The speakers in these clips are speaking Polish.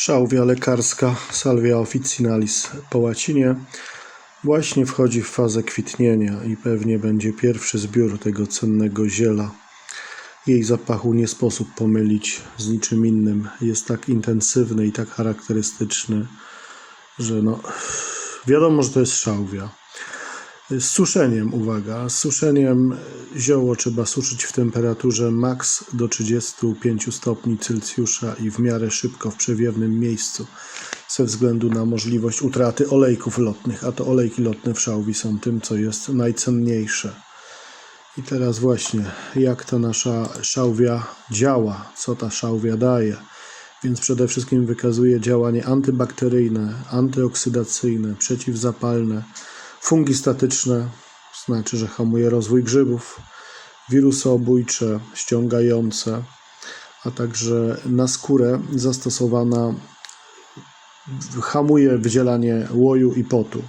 Szałwia lekarska Salvia officinalis po łacinie właśnie wchodzi w fazę kwitnienia i pewnie będzie pierwszy zbiór tego cennego ziela. Jej zapachu nie sposób pomylić z niczym innym. Jest tak intensywny i tak charakterystyczny, że no wiadomo, że to jest szałwia. Z suszeniem, uwaga, z suszeniem zioło trzeba suszyć w temperaturze maks do 35 stopni Celsjusza i w miarę szybko w przewiewnym miejscu ze względu na możliwość utraty olejków lotnych, a to olejki lotne w szałwi są tym, co jest najcenniejsze. I teraz właśnie, jak ta nasza szałwia działa, co ta szałwia daje. Więc przede wszystkim wykazuje działanie antybakteryjne, antyoksydacyjne, przeciwzapalne, fungistatyczne, znaczy, że hamuje rozwój grzybów, wirusoobójcze, ściągające, a także na skórę zastosowana hamuje wydzielanie łoju i potu.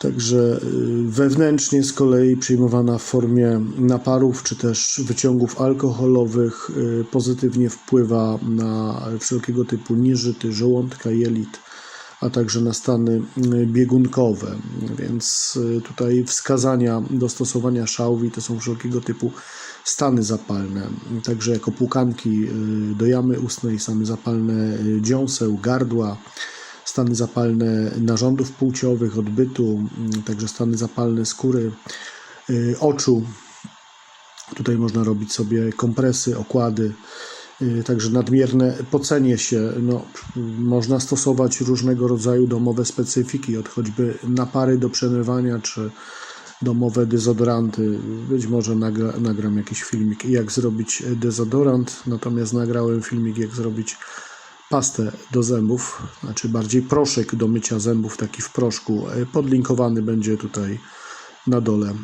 Także y, wewnętrznie z kolei przyjmowana w formie naparów czy też wyciągów alkoholowych y, pozytywnie wpływa na wszelkiego typu nieżyty żołądka, jelit, a także na stany y, biegunkowe. Więc tutaj wskazania do stosowania szałwi to są wszelkiego typu stany zapalne, także jako płukanki do jamy ustnej, stany zapalne dziąseł, gardła, stany zapalne narządów płciowych, odbytu, także stany zapalne skóry, oczu. Tutaj można robić sobie kompresy, okłady, także nadmierne pocenie się. No, można stosować różnego rodzaju domowe specyfiki, od choćby napary do przemywania, czy domowe dezodoranty. Być może nagra, nagram jakiś filmik, jak zrobić dezodorant, natomiast nagrałem filmik, jak zrobić pastę do zębów, znaczy bardziej proszek do mycia zębów, taki w proszku. Podlinkowany będzie tutaj na dole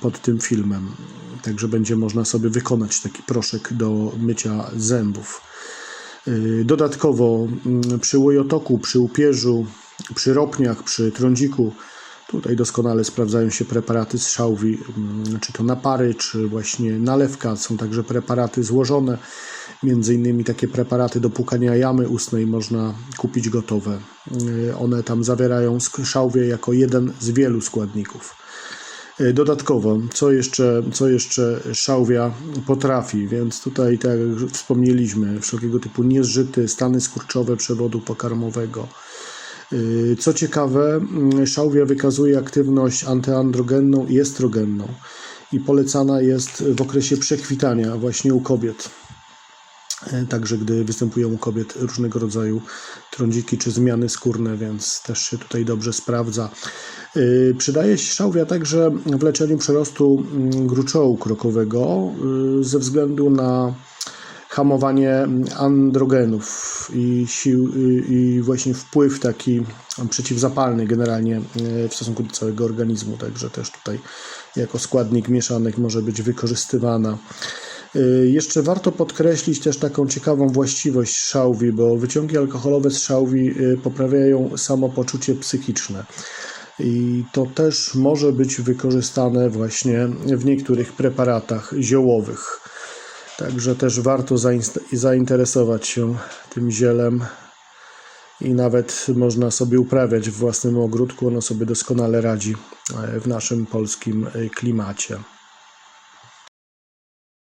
pod tym filmem. Także będzie można sobie wykonać taki proszek do mycia zębów. Dodatkowo przy łojotoku, przy upierzu, przy ropniach, przy trądziku Tutaj doskonale sprawdzają się preparaty z szałwi, czy to napary, czy właśnie nalewka. Są także preparaty złożone. Między innymi takie preparaty do płukania jamy ustnej można kupić gotowe. One tam zawierają szałwię jako jeden z wielu składników. Dodatkowo, co jeszcze, co jeszcze szałwia potrafi, więc tutaj, tak jak wspomnieliśmy, wszelkiego typu niezżyty, stany skurczowe przewodu pokarmowego, co ciekawe, szałwia wykazuje aktywność antyandrogenną i estrogenną i polecana jest w okresie przekwitania właśnie u kobiet. Także gdy występują u kobiet różnego rodzaju trądziki czy zmiany skórne, więc też się tutaj dobrze sprawdza. Przydaje się szałwia także w leczeniu przerostu gruczołu krokowego ze względu na hamowanie androgenów i sił i właśnie wpływ taki przeciwzapalny generalnie w stosunku do całego organizmu, także też tutaj jako składnik mieszanek może być wykorzystywana. Jeszcze warto podkreślić też taką ciekawą właściwość szałwi, bo wyciągi alkoholowe z szałwi poprawiają samopoczucie psychiczne. I to też może być wykorzystane właśnie w niektórych preparatach ziołowych. Także też warto zainteresować się tym zielem i nawet można sobie uprawiać w własnym ogródku. Ono sobie doskonale radzi w naszym polskim klimacie.